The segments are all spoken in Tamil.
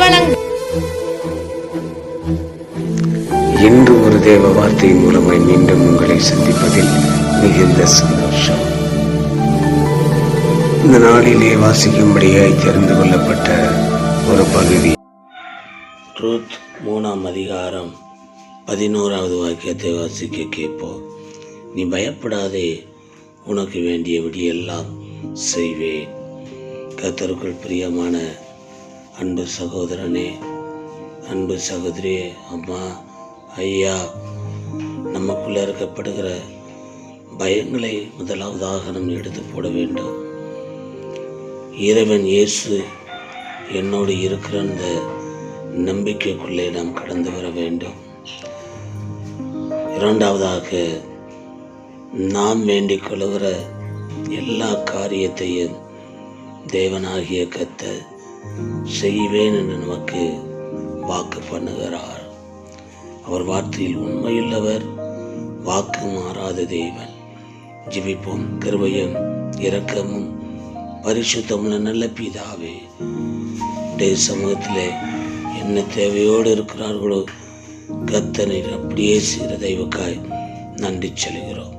வழங்கும் இன்று ஒரு தேவ வார்த்தை மூலமாய் மீண்டும் உங்களை சந்திப்பதில் மிகுந்த சந்தோஷம். இந்த நாளிலே வாசிக்கும்படியாய் தெரிந்து கொள்ளப்பட்ட ஒரு பகுதி. ரூத் மூணாம் அதிகாரம் பதினோராவது வாக்கியத்தை வாசிக்க கேட்போம். நீ பயப்படாதே உனக்கு வேண்டிய விடியெல்லாம் செய்வேன். கத்தருக்குள் பிரியமான அன்பு சகோதரனே அன்பு சகோதரியே அம்மா ஐயா நமக்குள்ளே இருக்கப்படுகிற பயங்களை முதலாவதாக நம்ம எடுத்து போட வேண்டும். இறைவன் இயேசு என்னோடு இருக்கிற அந்த நம்பிக்கைக்குள்ளே நாம் கடந்து வர வேண்டும். இரண்டாவதாக நாம் வேண்டிக் கொள்கிற எல்லா காரியத்தையும் தேவனாகிய கத்த செய்வேன் என்று நமக்கு வாக்கு பண்ணுகிறார். அவர் வார்த்தையில் உண்மையுள்ளவர் வாக்கு மாறாத தேவன். ஜெபிப்போம். கிருபையும் இரக்கமும் பரிசுத்தமுள்ள நல்ல பிதாவே உடைய சமூகத்திலே என்ன தேவையோடு இருக்கிறார்களோ கத்தனை அப்படியே செய்கிற தெய்வக்காய் நன்றி செலுகிறோம்.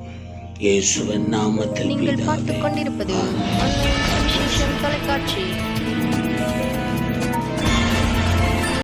இயேசுவன் நாமத்தில் பிதாவே. தொலைக்காட்சி.